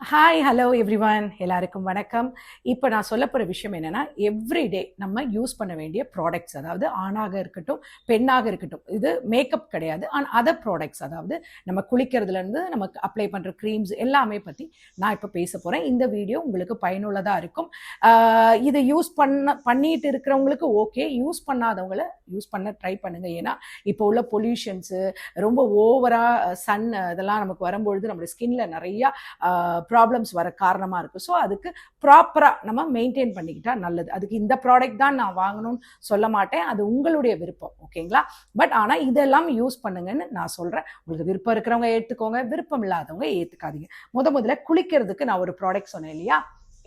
Hi hello every one எல்லாருக்கும் வணக்கம். இப்போ நான் சொல்ல போகிற விஷயம் என்னென்னா எவ்ரிடே நம்ம யூஸ் பண்ண வேண்டிய ப்ராடக்ட்ஸ் அதாவது ஆணாக இருக்கட்டும் பெண்ணாக இருக்கட்டும் இது மேக்கப் கிடையாது. ஆனால் அதர் ப்ராடக்ட்ஸ் அதாவது நம்ம குளிக்கிறதுலேருந்து நமக்கு அப்ளை பண்ணுற க்ரீம்ஸ் எல்லாமே பற்றி நான் இப்போ பேச போகிறேன் இந்த வீடியோ உங்களுக்கு பயனுள்ளதாக இருக்கும். இதை இது யூஸ் பண்ண பண்ணிட்டு இருக்கிறவங்களுக்கு ஓகே யூஸ் பண்ணாதவங்கள யூஸ் பண்ண ட்ரை பண்ணுங்கள் ஏன்னா இப்போ உள்ள பொல்யூஷன்ஸு ரொம்ப ஓவராக சன் இதெல்லாம் நமக்கு வரும்பொழுது நம்மளுடைய ஸ்கின்ல நிறையா ப்ராப்ளம்ஸ் வர காரணமாக இருக்குது ஸோ அதுக்கு ப்ராப்பராக நம்ம மெயின்டைன் பண்ணிக்கிட்டால் நல்லது. அதுக்கு இந்த ப்ராடக்ட் தான் நான் வாங்கணும்னு சொல்ல மாட்டேன். அது உங்களுடைய விருப்பம் ஓகேங்களா பட் ஆனால் இதெல்லாம் யூஸ் பண்ணுங்கன்னு நான் சொல்கிறேன் உங்களுக்கு விருப்பம் இருக்கிறவங்க ஏற்றுக்கோங்க விருப்பம் இல்லாதவங்க ஏற்றுக்காதீங்க முத முதல்ல குளிக்கிறதுக்கு நான் ஒரு ப்ராடக்ட் சொன்னேன் இல்லையா?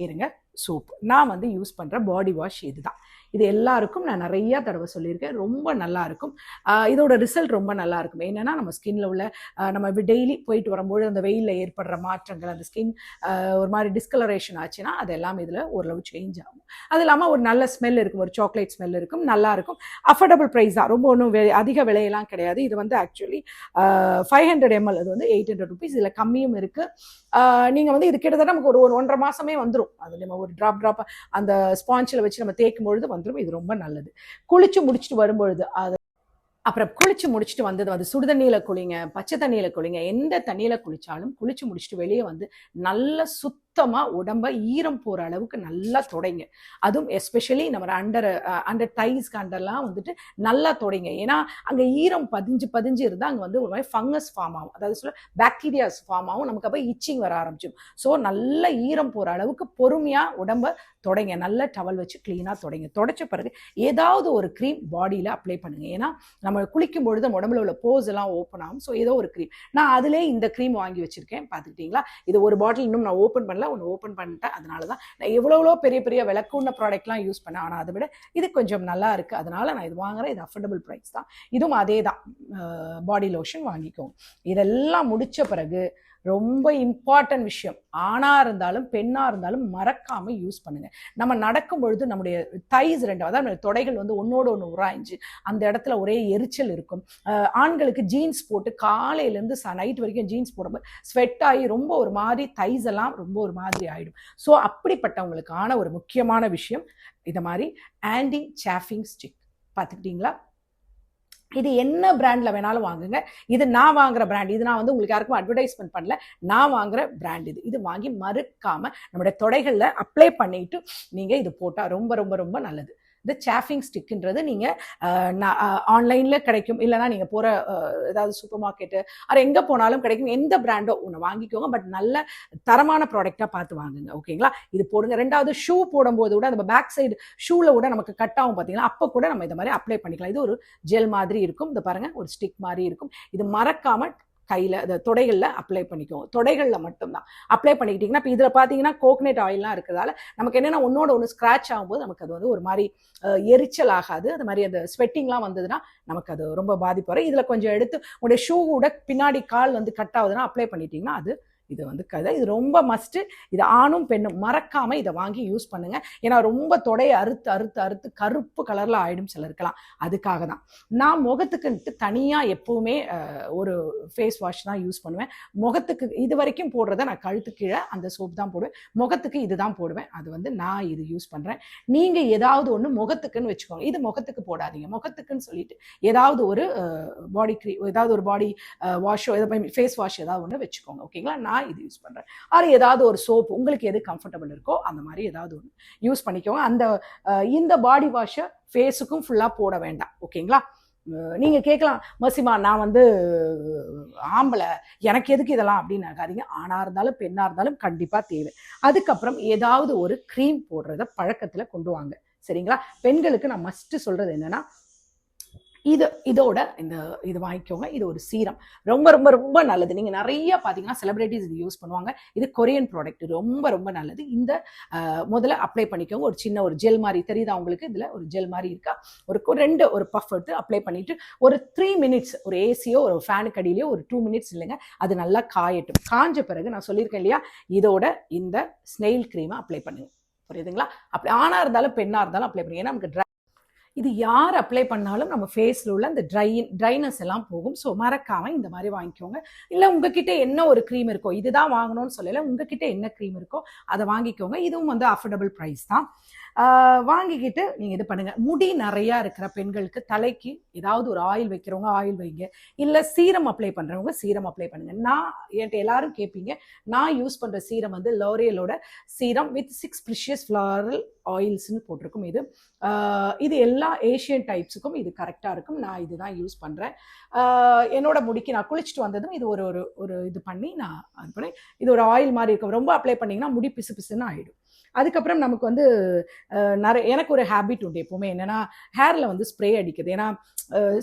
இருங்க. சோப் நான் வந்து யூஸ் பண்ணுற பாடி வாஷ் இதுதான். இது எல்லாருக்கும் நான் நிறைய தடவை சொல்லியிருக்கேன். ரொம்ப நல்லா இருக்கும். இதோட ரிசல்ட் ரொம்ப நல்லாயிருக்கும் என்னென்னா நம்ம ஸ்கின்ல உள்ள நம்ம டெய்லி போயிட்டு வரும்போது அந்த வெயிலில் ஏற்படுற மாற்றங்கள் அந்த ஸ்கின் ஒரு மாதிரி டிஸ்கலரேஷன் ஆச்சுன்னா அது எல்லாம் இதில் ஓரளவு சேஞ்ச் ஆகும். அது இல்லாமல் ஒரு நல்ல ஸ்மெல் இருக்கும். ஒரு சாக்லேட் ஸ்மெல் இருக்கும். நல்லா இருக்கும். அஃபோர்டபுள் ப்ரைஸ் தான். ரொம்ப ஒன்றும் அதிக விலையெல்லாம் கிடையாது. இது வந்து ஆக்சுவலி ஃபைவ் ஹண்ட்ரட் எம்எல் அது வந்து எயிட் ஹண்ட்ரட் ருபீஸ் இதில் கம்மியும் இருக்குது நீங்கள் வந்து இது கிட்டத்தட்ட நமக்கு ஒரு ஒரு ஒன்றரை மாதமே வந்துடும் அது நம்ம ஒரு ட்ராப் ட்ராப் அந்த ஸ்பாஞ்சில் வச்சு நம்ம தேய்க்கும் பொழுது வந்துடும் இது ரொம்ப நல்லது. குளிச்சு முடிச்சுட்டு வரும்பொழுது அது அப்புறம் குளிச்சு முடிச்சுட்டு வந்தது வந்து சுடு தண்ணியில் குளிங்க பச்சை தண்ணியில் குளிங்க எந்த தண்ணியில் குளிச்சாலும் குளிச்சு முடிச்சுட்டு வெளியே வந்து நல்ல சுத்த சுத்தமாக உடம்ப ஈரம் போகிற அளவுக்கு நல்லா தொடைங்க. அதுவும் எஸ்பெஷலி நம்ம அண்டர் அண்டர் டைஸ்க்கு அண்டர்லாம் வந்துட்டு நல்லா தொடைங்க. ஏன்னா அங்கே ஈரம் பதிஞ்சு பதிஞ்சு இருந்தால் அங்கே வந்து ஒரு மாதிரி ஃபங்கஸ் ஃபார்ம் ஆகும். அதாவது சொல்ல பாக்டீரியாஸ் ஃபார்ம் ஆகும். நமக்கு அப்போ இச்சிங் வர ஆரம்பிச்சிடும் ஸோ நல்ல ஈரம் போகிற அளவுக்கு பொறுமையாக உடம்ப தொடைங்க. நல்ல டவல் வச்சு க்ளீனாக தொடைங்க. தொடச்ச பிறகு ஏதாவது ஒரு க்ரீம் பாடியில் அப்ளை பண்ணுங்க. ஏன்னா நம்ம குளிக்கும் பொழுது நம்ம உடம்புல உள்ள போஸ் எல்லாம் ஓப்பன் ஆகும். ஸோ ஏதோ ஒரு க்ரீம் நான் அதிலே இந்த க்ரீம் வாங்கி வச்சிருக்கேன். பார்த்துக்கிட்டீங்களா? இது ஒரு பாட்டில் இன்னும் நான் ஓப்பன் பண்ணல. ஒன்று ஓப்பன் பண்ணிட்டேன் அதனால தான் நான் எவ்வளோ பெரிய பெரிய விளக்குன்ன ப்ராடக்ட்லாம் யூஸ் பண்ணேன். ஆனால் அதை விட இது கொஞ்சம் நல்லா இருக்குது அதனால நான் இது வாங்குறேன். இது அஃபோர்டபுள் ப்ரைஸ் தான். இதுவும் அதே தான் பாடி லோஷன் வாங்கிக்கோங்க. இதெல்லாம் முடித்த பிறகு ரொம்ப இம்பார்ட்டன்ட் விஷயம். ஆணாக இருந்தாலும் பெண்ணாக இருந்தாலும் மறக்காமல் யூஸ் பண்ணுங்கள் நம்ம நடக்கும் பொழுது நம்முடைய தைஸ் ரெண்டு அதாவது தொடைகள் வந்து ஒன்றோடு ஒன்று உராய்ஞ்சு அந்த இடத்துல ஒரே எரிச்சல் இருக்கும். ஆண்களுக்கு ஜீன்ஸ் போட்டு காலையிலேருந்து ச நைட் வரைக்கும் ஜீன்ஸ் போடும்போது ஸ்வெட் ஆகி ரொம்ப ஒரு மாதிரி தைஸ் எல்லாம் ரொம்ப ஒரு மாதிரி ஆகிடும் ஸோ அப்படிப்பட்டவங்களுக்கான ஒரு முக்கியமான விஷயம் இதை மாதிரி ஆன்டி சாஃபிங் ஸ்டிக் பார்த்துக்கிட்டிங்களா? இது என்ன பிராண்டில் வேணாலும் வாங்குங்க. இது நான் வாங்குற பிராண்ட் இது நான் வந்து உங்களுக்கு யாருக்கும் அட்வர்டைஸ்மெண்ட் பண்ணல. நான் வாங்குற பிராண்ட் இது. இது வாங்கி மறுக்காமல் நம்முடைய தொடைகளில் அப்ளை பண்ணிட்டு நீங்கள் இது போட்டால் ரொம்ப ரொம்ப ரொம்ப நல்லது. இந்த சாஃபிங் ஸ்டிக்குன்றது நீங்கள் ஆன்லைனில் கிடைக்கும். இல்லைனா நீங்கள் போகிற ஏதாவது சூப்பர் மார்க்கெட்டு அது எங்கே போனாலும் கிடைக்கும். எந்த பிராண்டோ ஒன்று வாங்கிக்கோங்க. பட் நல்ல தரமான ப்ராடக்டாக பார்த்து வாங்குங்க. ஓகேங்களா? இது போடுங்க. ரெண்டாவது ஷூ போடும்போது கூட நம்ம பேக் சைடு ஷூவில் கூட நமக்கு கட் ஆகும் பார்த்தீங்கன்னா அப்போ கூட நம்ம இந்த மாதிரி அப்ளை பண்ணிக்கலாம். இது ஒரு ஜெல் மாதிரி இருக்கும். இந்த பாருங்கள் ஒரு ஸ்டிக் மாதிரி இருக்கும். இது மறக்காமல் கையில் அதை தொடைகளில் அப்ளை பண்ணிக்குவோம். தொடைகளில் மட்டும்தான். அப்ளை பண்ணிக்கிட்டிங்கன்னா இப்போ இதில் பார்த்தீங்கன்னா கோகனட் ஆயில்லாம் இருக்கிறதால நமக்கு என்னென்னா ஒன்றோட ஒன்று ஸ்க்ராட்ச் ஆகும்போது நமக்கு அது வந்து ஒரு மாதிரி எரிச்சல் ஆகாது. அது மாதிரி அந்த ஸ்வெட்டிங்லாம் வந்ததுன்னா நமக்கு அது ரொம்ப பாதிப்பு வரும். இதில் கொஞ்சம் எடுத்து உங்களுடைய ஷூ கூட பின்னாடி கால் வந்து கட் ஆகுதுன்னா அப்ளை பண்ணிட்டீங்கன்னா அது இது வந்து கதை. இது ரொம்ப மஸ்ட்டு இது ஆணும் பெண்ணும் மறக்காமல் இதை வாங்கி யூஸ் பண்ணுங்கள் ஏன்னா ரொம்ப தொடையை அறுத்து அறுத்து அறுத்து கருப்பு கலரில் ஆகிடும் சிலருக்கலாம் அதுக்காக தான். நான் முகத்துக்குன்ட்டு தனியாக எப்போவுமே ஒரு ஃபேஸ் வாஷ் தான் யூஸ் பண்ணுவேன். முகத்துக்கு இது வரைக்கும் போடுறத நான் கழுத்து கீழே அந்த சோப் தான் போடுவேன். முகத்துக்கு இதுதான் போடுவேன். அது வந்து நான் இது யூஸ் பண்ணுறேன் நீங்கள் ஏதாவது ஒன்று முகத்துக்குன்னு வச்சுக்கோங்க. இது முகத்துக்கு போடாதீங்க. முகத்துக்குன்னு சொல்லிட்டு ஏதாவது ஒரு பாடி க்ரீ ஏதாவது ஒரு பாடி வாஷோ ஃபேஸ் வாஷ் ஏதாவது ஒன்று வச்சுக்கோங்க. ஓகேங்களா நான் இது யூஸ் பண்ணுறேன் அது ஏதாவது ஒரு சோப் உங்களுக்கு எது கம்ஃபர்டபுள் இருக்கோ அந்த மாதிரி ஏதாவது ஒன்று யூஸ் பண்ணிக்கோங்க. அந்த இந்த பாடி வாஷை ஃபேஸுக்கும் ஃபுல்லாக போட வேண்டாம். ஓகேங்களா? நீங்கள் நீங்க கேட்கலாம் மசிமா நான் வந்து ஆம்பளை எனக்கு எதுக்கு இதெல்லாம்? அப்படின்னு ஆகாதீங்க ஆணாக இருந்தாலும் பெண்ணாக இருந்தாலும் கண்டிப்பாக தேவை. அதுக்கப்புறம் ஏதாவது ஒரு க்ரீம் போடுறத பழக்கத்தில் கொண்டு வாங்க. சரிங்களா? பெண்களுக்கு நான் மஸ்ட் சொல்கிறது என்னென்னா இது இதோட இந்த இது வாங்கிக்கோங்க. இது ஒரு சீரம். ரொம்ப ரொம்ப ரொம்ப நல்லது. நீங்கள் நிறைய பார்த்தீங்கன்னா செலிபிரிட்டிஸ் இது யூஸ் பண்ணுவாங்க. இது கொரியன் ப்ராடக்ட் ரொம்ப ரொம்ப நல்லது. இந்த முதல்ல அப்ளை பண்ணிக்கோங்க. ஒரு சின்ன ஒரு ஜெல் மாதிரி. தெரியுதா உங்களுக்கு? இதில் ஒரு ஜெல் மாதிரி இருக்கா? ஒரு ரெண்டு ஒரு பஃப் எடுத்து அப்ளை பண்ணிட்டு ஒரு த்ரீ மினிட்ஸ் ஒரு ஏசியோ ஒரு ஃபேனுக்கு அடியிலையோ ஒரு டூ மினிட்ஸ் இல்லைங்க. அது நல்லா காயட்டும். காஞ்ச பிறகு நான் சொல்லியிருக்கேன் இல்லையா? இதோட இந்த ஸ்னெயில் க்ரீமை அப்ளை பண்ணுங்க. புரியுதுங்களா? அப்படி ஆணாக இருந்தாலும் பெண்ணாக இருந்தாலும் அப்ளை பண்ணுங்க. ஏன்னா நமக்கு இது யார் அப்ளை பண்ணாலும் நம்ம ஃபேஸில் உள்ள அந்த ட்ரை ட்ரைனஸ் எல்லாம் போகும். ஸோ மறக்காமல் இந்த மாதிரி வாங்கிக்கோங்க. இல்லை உங்ககிட்ட என்ன ஒரு க்ரீம் இருக்கோ இதுதான் வாங்கணும்னு சொல்லலை உங்ககிட்ட என்ன க்ரீம் இருக்கோ அதை வாங்கிக்கோங்க. இதுவும் வந்து அஃபோர்டபுள் ப்ரைஸ் தான். வாங்கிக்கிட்டு நீங்கள் இது பண்ணுங்கள் முடி நிறையா இருக்கிற பெண்களுக்கு தலைக்கு ஏதாவது ஒரு ஆயில் வைக்கிறவங்க ஆயில் வைங்க. இல்லை சீரம் அப்ளை பண்ணுறவங்க சீரம் அப்ளை பண்ணுங்கள் நான் என்கிட்ட எல்லாரும் கேட்பீங்க நான் யூஸ் பண்ணுற சீரம் வந்து லோரியலோட serum with six precious floral ஆயில்ஸ்னு போட்டிருக்கும் இது. இது எல்லா ஏஷியன் டைப்ஸுக்கும் இது கரெக்டாக இருக்கும். நான் இதுதான் யூஸ் பண்ணுறேன் என்னோட முடிக்கு நான் குளிச்சுட்டு வந்ததும் இது ஒரு ஒரு ஒரு இது பண்ணி நான் இது பண்ணேன். இது ஒரு ஆயில் மாதிரி இருக்கும். ரொம்ப அப்ளை பண்ணிங்கன்னா முடி பிசு பிசுன்னு ஆகிடும் அதுக்கப்புறம் நமக்கு வந்து நிறைய எனக்கு ஒரு ஹேபிட் உண்டு எப்போவுமே. என்னென்னா ஹேரில் வந்து ஸ்ப்ரே அடிக்குது ஏன்னா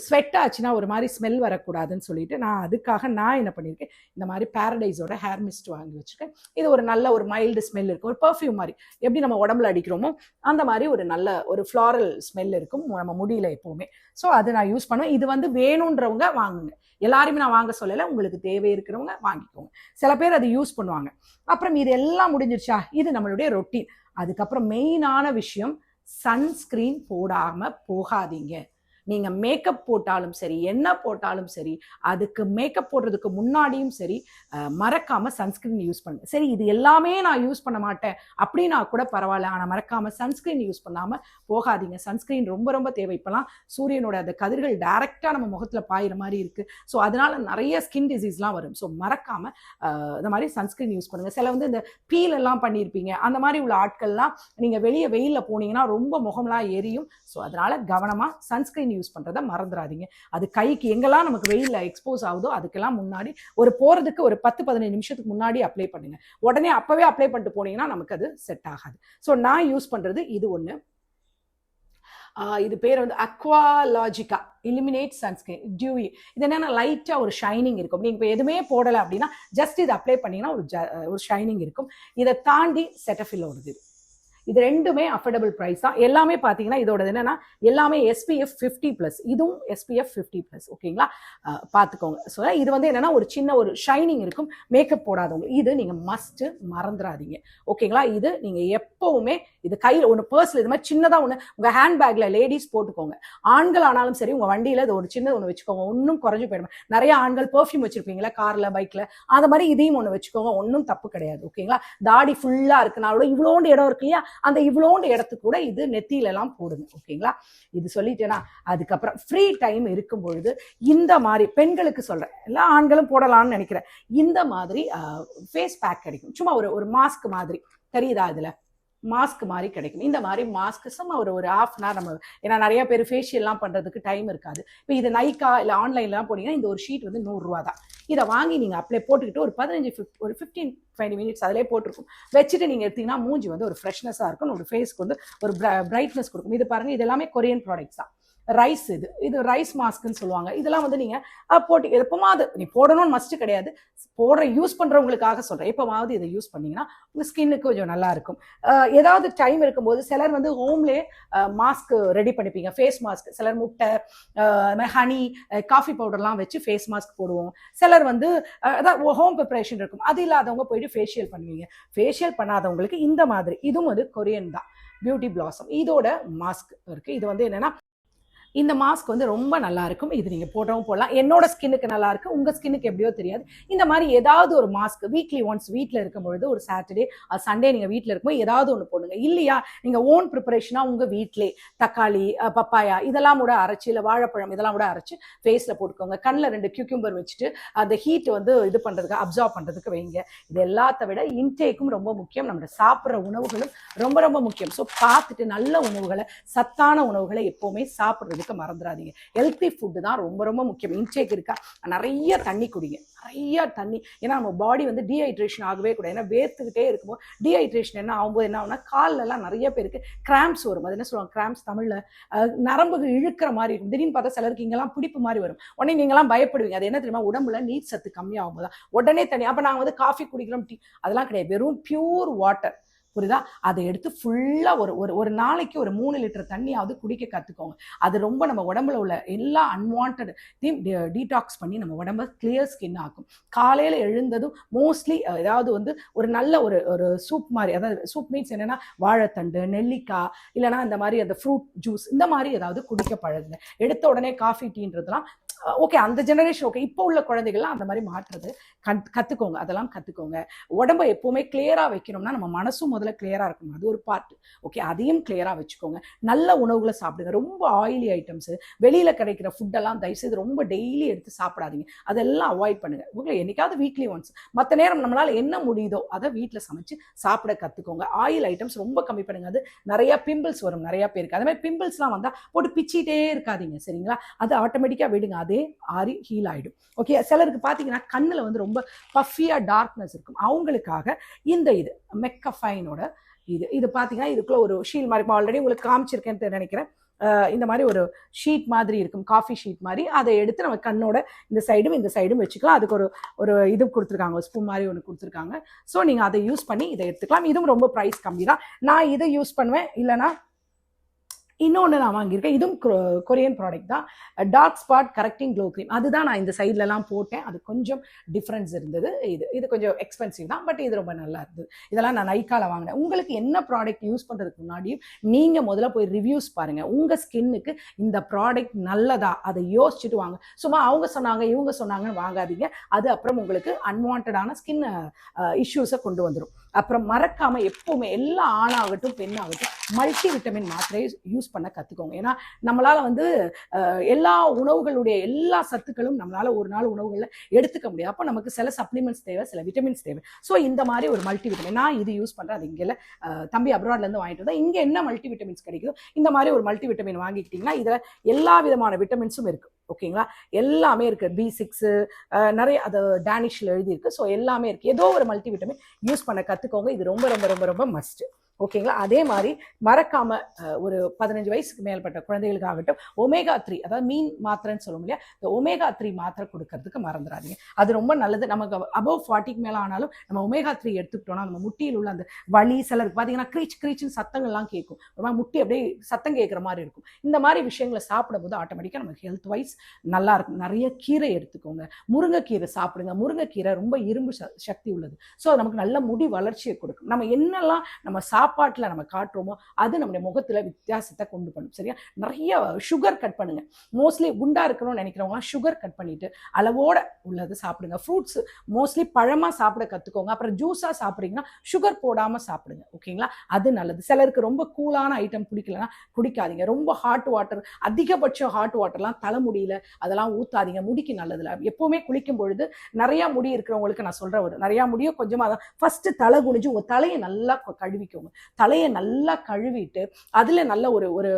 ஸ்வெட் ஆச்சுன்னா ஒரு மாதிரி ஸ்மெல் வரக்கூடாதுன்னு சொல்லிட்டு நான் அதுக்காக நான் என்ன பண்ணியிருக்கேன் இந்த மாதிரி பேரடைஸோட ஹேர் மிஸ்ட் வாங்கி வச்சுருக்கேன். இது ஒரு நல்ல ஒரு மைல்டு ஸ்மெல் இருக்கும் ஒரு பர்ஃப்யூம் மாதிரி. எப்படி நம்ம உடம்புல அடிக்கிறோமோ அந்த மாதிரி ஒரு நல்ல ஒரு ஃப்ளாரல் ஸ்மெல் இருக்கும் நம்ம முடியல எப்போவுமே. ஸோ அது நான் யூஸ் பண்ணுவேன். இது வந்து வேணுன்றவங்க வாங்குங்க. எல்லாருமே நான் வாங்க சொல்லலை. உங்களுக்கு தேவை இருக்கிறவங்க வாங்கிக்கோங்க. சில பேர் அதை யூஸ் பண்ணுவாங்க. அப்புறம் இது எல்லாம் முடிஞ்சிருச்சா? இது நம்மளுடைய ரொட்டீன் அதுக்கப்புறம் மெயினான விஷயம் சன்ஸ்கிரீன் போடாம போகாதீங்க. நீங்கள் மேக்கப் போட்டாலும் சரி என்ன போட்டாலும் சரி அதுக்கு மேக்கப் போடுறதுக்கு முன்னாடியும் சரி மறக்காமல் சன்ஸ்கிரீன் யூஸ் பண்ணுங்க சரி இது எல்லாமே நான் யூஸ் பண்ண மாட்டேன். அப்படின்னா கூட பரவாயில்ல. ஆனால் மறக்காமல் சன்ஸ்கிரீன் யூஸ் பண்ணாமல் போகாதீங்க. சன்ஸ்கிரீன் ரொம்ப ரொம்ப தேவை. இப்போலாம் சூரியனோட அந்த கதிர்கள் டைரெக்டாக நம்ம முகத்தில் பாயிற மாதிரி இருக்குது ஸோ அதனால் நிறைய ஸ்கின் டிசீஸ்லாம் வரும். ஸோ மறக்காமல் இந்த மாதிரி சன்ஸ்கிரீன் யூஸ் பண்ணுங்கள் சில வந்து இந்த பீல் எல்லாம் பண்ணியிருப்பீங்க அந்த மாதிரி உள்ள ஆட்கள்லாம் நீங்கள் வெளியே வெயிலில் போனீங்கன்னா ரொம்ப முகம்லாம் எரியும். ஸோ அதனால் கவனமாக சன்ஸ்கிரீன் யூஸ் பண்றதை மறந்துடாதீங்க அது கைக்கு எங்கெல்லாம் நமக்கு வெயிலில் எக்ஸ்போஸ் ஆகுதோ அதுக்கெல்லாம் முன்னாடி ஒரு போறதுக்கு ஒரு பத்து பதினஞ்சு நிமிஷத்துக்கு முன்னாடி அப்ளை பண்ணுங்க. உடனே அப்போவே அப்ளை பண்ணிட்டு போனீங்கன்னா நமக்கு அது செட் ஆகாது. ஸோ நான் யூஸ் பண்றது இது ஒன்று இது பேர் வந்து அக்வாலாஜிக்கா இலிமினேட் சன்ஸ்கிரீன் டியூவி இது என்னென்னா லைட்டாக ஒரு ஷைனிங் இருக்கும். நீங்கள் இப்போ எதுவுமே போடலை அப்படின்னா ஜஸ்ட் இது அப்ளை பண்ணீங்கன்னா ஒரு ஜ ஒரு ஷைனிங் இருக்கும். இதை தாண்டி செட்டஃபில் வருது இது ரெண்டுமே அஃபோர்டபுள் ப்ரைஸ் தான். எல்லாமே பார்த்தீங்கன்னா இதோட என்னன்னா எல்லாமே எஸ்பிஎஃப் ஃபிஃப்டி ப்ளஸ் இதுவும் எஸ்பிஎஃப் ஃபிஃப்டி ப்ளஸ் ஓகேங்களா பார்த்துக்கோங்க ஸோ இது வந்து என்னன்னா ஒரு சின்ன ஒரு ஷைனிங் இருக்கும். மேக்கப் போடாதவங்க. இது நீங்கள் மஸ்ட்டு மறந்துடாதீங்க ஓகேங்களா இது நீங்கள் எப்போவுமே இது கையில் ஒன்று பர்ஸில் இது மாதிரி சின்னதாக ஒன்று உங்கள் ஹேண்ட்பேக்கில் லேடிஸ் போட்டுக்கோங்க. ஆண்கள் ஆனாலும் சரி உங்கள் வண்டியில் இது ஒரு சின்னது ஒன்று வச்சுக்கோங்க. ஒன்றும் குறைஞ்சு போயிடும். நிறைய ஆண்கள் பெர்ஃப்யூம் வச்சுருப்பீங்களா காரில் பைக்கில் அந்த மாதிரி இதையும் ஒன்று வச்சுக்கோங்க. ஒன்றும் தப்பு கிடையாது ஓகேங்களா தாடி ஃபுல்லாக இருக்குனாலும் இவ்வளோண்டு இடம் இருக்கு இல்லையா? அந்த இவ்வளோண்டு இடத்துக்கு கூட இது நெத்தியில எல்லாம் போடுங்க ஓகேங்களா? இது சொல்லிட்டேன்னா அதுக்கப்புறம் ஃப்ரீ டைம் இருக்கும் பொழுது இந்த மாதிரி பெண்களுக்கு சொல்றேன் எல்லா ஆண்களும் போடலாம்னு நினைக்கிறேன். இந்த மாதிரி ஃபேஸ் பேக் கிடைக்கும். சும்மா ஒரு ஒரு மாஸ்க் மாதிரி. தெரியுதா இதுல? மாஸ்க் மாதிரி கிடைக்கும். இந்த மாதிரி மாஸ்க் சும்மா ஒரு ஒரு ஆஃப் அன் நம்ம ஏன்னா நிறைய பேர் ஃபேஷியல்லாம் பண்ணுறதுக்கு டைம் இருக்காது. இப்போ இது நைக்கா இல்லை ஆன்லைன்லாம் போனீங்கன்னா இந்த ஒரு ஷீட் வந்து நூறுரூவா தான். இதை வாங்கி நீங்கள் அப்ளை போட்டுக்கிட்டு ஒரு பதினஞ்சு ஃபிஃப்ட் ஒரு ஃபிஃப்டீன் டுவெண்ட்டி மினிட்ஸ் அதிலே போட்டிருக்கும். வச்சுட்டு நீங்கள் எடுத்தீங்கன்னா மூஞ்சி வந்து ஒரு ஃப்ரெஷ்னஸாக இருக்கும். ஒரு ஃபேஸ்க்கு வந்து ஒரு பிரைட்னஸ் கொடுக்கும். இது பாருங்கள் இது எல்லாமே கொரியன் ப்ராடக்ட்ஸ் தான். ரைஸ் இது. இது ரைஸ் மாஸ்க்னு சொல்லுவாங்க. இதெல்லாம் வந்து நீங்கள் போட்டு எப்போமாவது நீ போடணும்னு மஸ்ட்டு கிடையாது. போடுற யூஸ் பண்ணுறவங்களுக்காக சொல்கிறேன் எப்போவாவது இதை யூஸ் பண்ணீங்கன்னா உங்கள் ஸ்கின்னுக்கு கொஞ்சம் நல்லாயிருக்கும் ஏதாவது டைம் இருக்கும்போது சிலர் வந்து ஹோம்லே மாஸ்க் ரெடி பண்ணிப்பீங்க. ஃபேஸ் மாஸ்க் சிலர் முட்டை ஹனி காஃபி பவுடர்லாம் வச்சு ஃபேஸ் மாஸ்க் போடுவோம். சிலர் வந்து அஹ், அதான் ஹோம் ப்ரிப்பரேஷன் இருக்கும். அது இல்லாதவங்க போயிட்டு ஃபேஷியல் பண்ணுவீங்க. ஃபேஷியல் பண்ணாதவங்களுக்கு இந்த மாதிரி. இதுவும் வந்து கொரியன் தான். பியூட்டி பிளாசம் இதோட மாஸ்க் இருக்குது இது வந்து என்னென்னா இந்த மாஸ்க் வந்து ரொம்ப நல்லா இருக்கும் இது நீங்கள் போடவும் போடலாம். என்னோட ஸ்கின்னுக்கு நல்லா இருக்கு உங்க ஸ்கின்னுக்கு எப்படியோ தெரியாது. இந்த மாதிரி ஏதாவது ஒரு மாஸ்க் வீக்லி ஒன்ஸ் வீட்டில் இருக்கும் பொழுது ஒரு சாட்டர்டே சண்டே நீங்கள் வீட்டில் இருக்கும்போது ஏதாவது ஒன்று போடுங்க. இல்லையா? நீங்கள் ஓன் ப்ரிப்பரேஷனாக உங்கள் வீட்டிலே தக்காளி பப்பாயா இதெல்லாம் கூட அரைச்சி இல்லை வாழைப்பழம் இதெல்லாம் கூட அரைச்சி ஃபேஸில் போட்டுக்கோங்க. கண்ணில் ரெண்டு கியூக்யூம்பர் வச்சுட்டு அந்த ஹீட் வந்து இது பண்ணுறதுக்கு அப்சார்ப் பண்ணுறதுக்கு வைங்க. இது எல்லாத்த விட இன்டேக்கும் ரொம்ப முக்கியம். நம்ம சாப்பிட்ற உணவுகளும் ரொம்ப ரொம்ப முக்கியம். ஸோ பார்த்துட்டு நல்ல உணவுகளை சத்தான உணவுகளை எப்போவுமே சாப்பிட்றது எடுக்க மறந்துடாதீங்க ஹெல்த்தி ஃபுட்டு தான் ரொம்ப ரொம்ப முக்கியம். இன்டேக் இருக்கா? நிறைய தண்ணி குடிங்க. நிறைய தண்ணி. ஏன்னா நம்ம பாடி வந்து டீஹைட்ரேஷன் ஆகவே கூடாது. ஏன்னா வேர்த்துக்கிட்டே இருக்கும்போது டீஹைட்ரேஷன் என்ன ஆகும்போது என்ன ஆகும்னா காலெல்லாம் நிறைய பேருக்கு கிராம்ஸ் வரும். அது என்ன சொல்லுவாங்க? கிராம்ஸ் தமிழில் நரம்புக்கு நரம்புகள் இழுக்கிற மாதிரி இருக்கும். திடீர்னு பார்த்தா சிலருக்கு இங்கெல்லாம் பிடிப்பு மாதிரி வரும். உடனே நீங்களாம் பயப்படுவீங்க. அது என்ன தெரியுமா? உடம்புல நீர் சத்து கம்மியாகும் போது தான். உடனே தண்ணி. அப்போ நாங்கள் வந்து காஃபி குடிக்கிறோம் டீ அதெல்லாம் கிடையாது. வெறும் பியூர் வாட்டர் புரியுதா? அதை எடுத்து ஃபுல்லாக ஒரு ஒரு ஒரு நாளைக்கு ஒரு மூணு லிட்டர் தண்ணியாவது குடிக்க கற்றுக்கோங்க அது ரொம்ப நம்ம உடம்புல உள்ள எல்லா அன்வான்ட் டீடாக்ஸ் பண்ணி நம்ம உடம்ப கிளியர் ஸ்கின் ஆக்கும். காலையில் எழுந்ததும் மோஸ்ட்லி ஏதாவது வந்து ஒரு நல்ல ஒரு ஒரு சூப் மாதிரி அதாவது சூப் மீன்ஸ் என்னென்னா வாழைத்தண்டு நெல்லிக்காய் இல்லைன்னா இந்த மாதிரி அந்த ஃப்ரூட் ஜூஸ் இந்த மாதிரி ஏதாவது குடிக்க பழகுங்க. எடுத்த உடனே காஃபி டீன்றதுலாம் ஓகே அந்த ஜெனரேஷன் ஓகே இப்போ உள்ள குழந்தைகள்லாம் அந்த மாதிரி மாற்றுறது. கத் கற்றுக்கோங்க அதெல்லாம் கற்றுக்கோங்க உடம்ப எப்போவுமே கிளியராக வைக்கணும்னா நம்ம மனசும் முதல்ல கிளியராக இருக்கணும். அது ஒரு பார்ட் ஓகே அதையும் கிளியராக வச்சுக்கோங்க. நல்ல உணவுகளை சாப்பிடுங்க. ரொம்ப ஆயிலி ஐட்டம்ஸு வெளியில் கிடைக்கிற ஃபுட்டெல்லாம் தயவுசெய்து ரொம்ப டெய்லி எடுத்து சாப்பிடாதீங்க. அதெல்லாம் அவாய்ட் பண்ணுங்க. உங்களை என்றைக்காவது வீக்லி ஒன்ஸ் மற்ற நேரம் நம்மளால் என்ன முடியுதோ அதை வீட்டில் சமைச்சு சாப்பிட கற்றுக்கோங்க ஆயில் ஐட்டம்ஸ் ரொம்ப கம்மி பண்ணுங்க. அது நிறையா பிம்பிள்ஸ் வரும் நிறையா பேருக்கு. அதே மாதிரி பிம்பிள்ஸ்லாம் வந்தால் போட்டு பிச்சிட்டே இருக்காதீங்க. சரிங்களா? அது ஆட்டோமேட்டிக்காக விடுங்க. அதே ஆறி ஹீல் ஆகிடும் ஓகே சிலருக்கு பார்த்தீங்கன்னா கண்ணில் வந்து ரொம்ப பஃபியாக டார்க்னஸ் இருக்கும். அவங்களுக்காக இந்த இது மெக்கஃபைனோட இது. இது பார்த்தீங்கன்னா இதுக்குள்ளே ஒரு ஷீல் மாதிரி ஆல்ரெடி உங்களுக்கு காமிச்சிருக்கேன்னு நினைக்கிறேன். இந்த மாதிரி ஒரு ஷீட் மாதிரி இருக்கும் காஃபி ஷீட் மாதிரி. அதை எடுத்து நம்ம கண்ணோட இந்த சைடும் இந்த சைடும் வச்சுக்கலாம். அதுக்கு ஒரு ஒரு இது கொடுத்துருக்காங்க ஒரு ஸ்பூன் மாதிரி ஒன்று கொடுத்துருக்காங்க. ஸோ நீங்கள் அதை யூஸ் பண்ணி இதை எடுத்துக்கலாம். இதுவும் ரொம்ப ப்ரைஸ் கம்மி தான். நான் இதை யூஸ் பண்ணுவேன். இல்லைனா இன்னொன்று நான் வாங்கியிருக்கேன். இதுவும் கொ- கொரியன் ப்ராடக்ட் தான். Dark spot correcting glow cream அதுதான் நான் இந்த சைட்லலாம் போட்டேன். அது கொஞ்சம் டிஃப்ரென்ஸ் இருந்தது. இது இது கொஞ்சம் எக்ஸ்பென்சிவ் தான். பட் இது ரொம்ப நல்லா இருந்தது. இதெல்லாம் நான் நைக்கால வாங்கினேன். உங்களுக்கு என்ன ப்ராடக்ட் யூஸ் பண்ணுறதுக்கு முன்னாடியும் நீங்கள் முதல்ல போய் ரிவ்யூஸ் பாருங்கள் உங்கள் ஸ்கின்னுக்கு இந்த ப்ராடக்ட் நல்லதா? அதை யோசிச்சுட்டு வாங்க. சும்மா அவங்க சொன்னாங்க இவங்க சொன்னாங்கன்னு வாங்காதீங்க. அது அப்புறம் உங்களுக்கு அன்வான்டான ஸ்கின் இஷ்யூஸை கொண்டு வந்துடும் அப்புறம் மறக்காம எப்பவுமே எல்லா ஆணாகட்டும் பெண்ணாகட்டும் மல்டி விட்டமின் மாத்திரையை யூஸ் பண்ண கற்றுக்கோங்க ஏன்னா நம்மளால வந்து எல்லா உணவுகளுடைய எல்லா சத்துக்களும் நம்மளால ஒரு நாள் உணவுகளில் எடுத்துக்க முடியாது. அப்போ நமக்கு சில சப்ளிமெண்ட்ஸ் தேவை சில விட்டமின்ஸ் தேவை. ஸோ இந்த மாதிரி ஒரு மல்டி விட்டமின் நான் இது யூஸ் பண்ணுறேன் அது இங்கே தம்பி அப்ராட்லேருந்து வாங்கிட்டு வந்தேன். இங்கே என்ன மல்டி விட்டமின்ஸ் கிடைக்குதோ இந்த மாதிரி ஒரு மல்டி விட்டமின் வாங்கிக்கிட்டிங்கன்னா இதில் எல்லா விதமான விட்டமின்ஸும் இருக்குது ஓகேங்களா எல்லாமே இருக்குது பி சிக்ஸு நிறைய அது டேனிஷில் எழுதியிருக்கு. ஸோ எல்லாமே இருக்குது ஏதோ ஒரு மல்டிவிட்டமின் யூஸ் பண்ண கற்றுக்கோங்க இது ரொம்ப ரொம்ப ரொம்ப ரொம்ப மஸ்ட்டு ஓகேங்களா? அதே மாதிரி மறக்காம ஒரு பதினஞ்சு வயசுக்கு மேற்பட்ட குழந்தைகளுக்காகட்டும் ஒமேகா த்ரீ அதாவது மீன் மாத்திரைன்னு சொல்ல முடியாது இந்த ஒமேகா த்ரீ மாத்திரை கொடுக்கறதுக்கு மறந்துடாதீங்க. அது ரொம்ப நல்லது. நமக்கு அபவ் ஃபார்ட்டிக்கு மேலே ஆனாலும் நம்ம ஒமேகா த்ரீ எடுத்துக்கிட்டோம்னா நம்ம முட்டியில் உள்ள அந்த வலி சிலருக்கு பார்த்தீங்கன்னா க்ரீச் க்ரீச்சின்னு சத்தங்கள்லாம் கேட்கும். ஒரு மாதிரி முட்டி அப்படியே சத்தம் கேட்குற மாதிரி இருக்கும். இந்த மாதிரி விஷயங்களை சாப்பிடும்போது ஆட்டோமேட்டிக்காக நமக்கு ஹெல்த் வைஸ் நல்லா இருக்கும். நிறைய கீரை எடுத்துக்கோங்க. முருங்கைக்கீரை சாப்பிடுங்க. முருங்கைக்கீரை ரொம்ப இரும்பு ச- சக்தி உள்ளது. ஸோ நமக்கு நல்ல முடி வளர்ச்சியை கொடுக்கும். நம்ம என்னெல்லாம் நம்ம சாப்பாட்டில் நம்ம காட்டுறோமோ அது நம்முடைய முகத்தில் வித்தியாசத்தை கொண்டு பண்ணும். சரியா? நிறைய சுகர் கட் பண்ணுங்க. மோஸ்ட்லி குண்டா இருக்கணும்னு நினைக்கிறவங்களாம் சுகர் கட் பண்ணிட்டு அளவோட உள்ளது சாப்பிடுங்க. ஃப்ரூட்ஸ் மோஸ்ட்லி பழமாக சாப்பிட கற்றுக்கோங்க அப்புறம் ஜூஸாக சாப்பிட்றீங்கன்னா சுகர் போடாமல் சாப்பிடுங்க. ஓகேங்களா? அது நல்லது. சிலருக்கு ரொம்ப கூலான ஐட்டம் பிடிக்கலன்னா குடிக்காதீங்க. ரொம்ப ஹாட் வாட்டர் அதிகபட்சம் ஹாட் வாட்டர்லாம் தலைமுடியில் அதெல்லாம் ஊற்றாதீங்க முடிக்கு நல்லதில்ல. எப்போவுமே குளிக்கும் பொழுது நிறையா முடி இருக்கிறவங்களுக்கு நான் சொல்கிற ஒரு நிறையா முடியும் கொஞ்சமாக தான் ஃபஸ்ட்டு தலை குனிஞ்சு உங்கள் தலையை நல்லா கழுவிக்கோங்க. தலையை நல்லா கழுவிட்டு அதில் நல்ல ஒரு ஒரு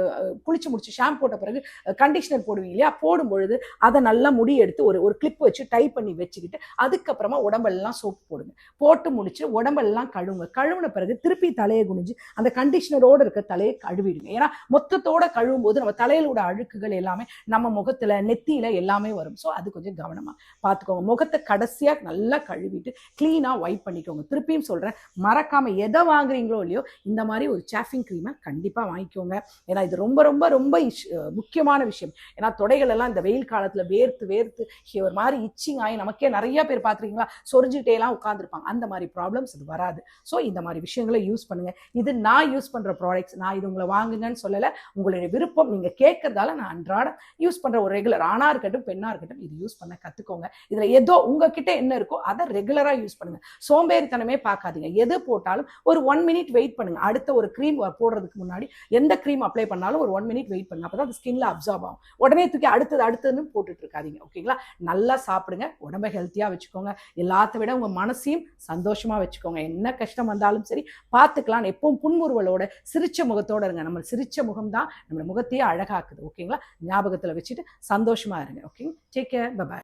குளிச்சு முடிச்சு ஷாம்பு போட்ட பிறகு கண்டிஷனர் போடுவீங்க இல்லையா? போடும் பொழுது அதை நல்லா முடி எடுத்து ஒரு ஒரு கிளிப் வச்சு டை பண்ணி வச்சுக்கிட்டு அதுக்கப்புறமா உடம்பெல்லாம் சோப்பு போடுங்க. போட்டு முடிச்சு உடம்பெல்லாம் கழுவுங்க. கழுவுன பிறகு திருப்பி தலையை குனிஞ்சு அந்த கண்டிஷனரோடு இருக்க தலையை கழுவிடுங்க. ஏன்னா மொத்தத்தோட கழுவும் போது நம்ம தலையிலோட உள்ள அழுக்குகள் எல்லாமே நம்ம முகத்தில் நெத்தியில் எல்லாமே வரும். ஸோ அது கொஞ்சம் கவனமாக பார்த்துக்கோங்க முகத்தை கடைசியாக நல்லா கழுவிட்டு க்ளீனாக ஒயிட் பண்ணிக்கோங்க. திருப்பியும் சொல்கிறேன் மறக்காமல் எதை வாங்குறீங்களோ இல்லையோ இந்த மாதிரி ஒரு சாஃபிங் க்ரீமை கண்டிப்பா வாங்கிக்கோங்க. ஏன்னா இது ரொம்ப ரொம்ப ரொம்ப முக்கியமான விஷயம். ஏன்னா தொடைகள் எல்லாம் இந்த வெயில் காலத்தில் வேர்த்து வேர்த்து ஒரு மாதிரி இச்சிங் ஆகி நமக்கே நிறைய பேர் பார்த்துருக்கீங்களா சொரிஞ்சுட்டே எல்லாம் உட்காந்துருப்பாங்க அந்த மாதிரி ப்ராப்ளம்ஸ் இது வராது. ஸோ இந்த மாதிரி விஷயங்களை யூஸ் பண்ணுங்க. இது நான் யூஸ் பண்ற ப்ராடக்ட்ஸ் நான் இது உங்களை வாங்குங்கன்னு சொல்லலை. உங்களுடைய விருப்பம். நீங்க கேட்கறதால நான் அன்றாடம் யூஸ் பண்ற ஒரு ரெகுலர் ஆணாக இருக்கட்டும் பெண்ணாக இருக்கட்டும் இது யூஸ் பண்ண கற்றுக்கோங்க இதுல ஏதோ உங்ககிட்ட என்ன இருக்கோ அதை ரெகுலராக யூஸ் பண்ணுங்க. சோம்பேறித்தனமே பார்க்காதீங்க. எது போட்டாலும் ஒரு ஒன் மினிட் வெயிட் பண்ணுங்க. அடுத்த ஒரு க்ரீம் போடுறதுக்கு முன்னாடி எந்த க்ரீம் அப்ளை பண்ணாலும் ஒரு ஒன் மினிட் வெயிட் பண்ணுங்க. அப்பதான் அது ஸ்கின்ல அப்சார்ப் ஆகும். உடனே தூக்கி அடுத்தது அடுத்ததுன்னு போட்டுட்டு இருக்காதீங்க. ஓகேங்களா நல்லா சாப்பிடுங்க. உடம்ப ஹெல்த்தியா வச்சுக்கோங்க. எல்லாத்த விட உங்க மனசையும் சந்தோஷமா வச்சுக்கோங்க. என்ன கஷ்டம் வந்தாலும் சரி பார்த்துக்கலாம் எப்பவும் புன்முறுவலோட சிரிச்ச முகத்தோட இருங்க. நம்ம சிரிச்ச முகம் தான் நம்ம முகத்தையே அழகாக்குது. ஓகேங்களா ஞாபகத்துல வச்சுட்டு சந்தோஷமா இருங்க. Okay take care bye bye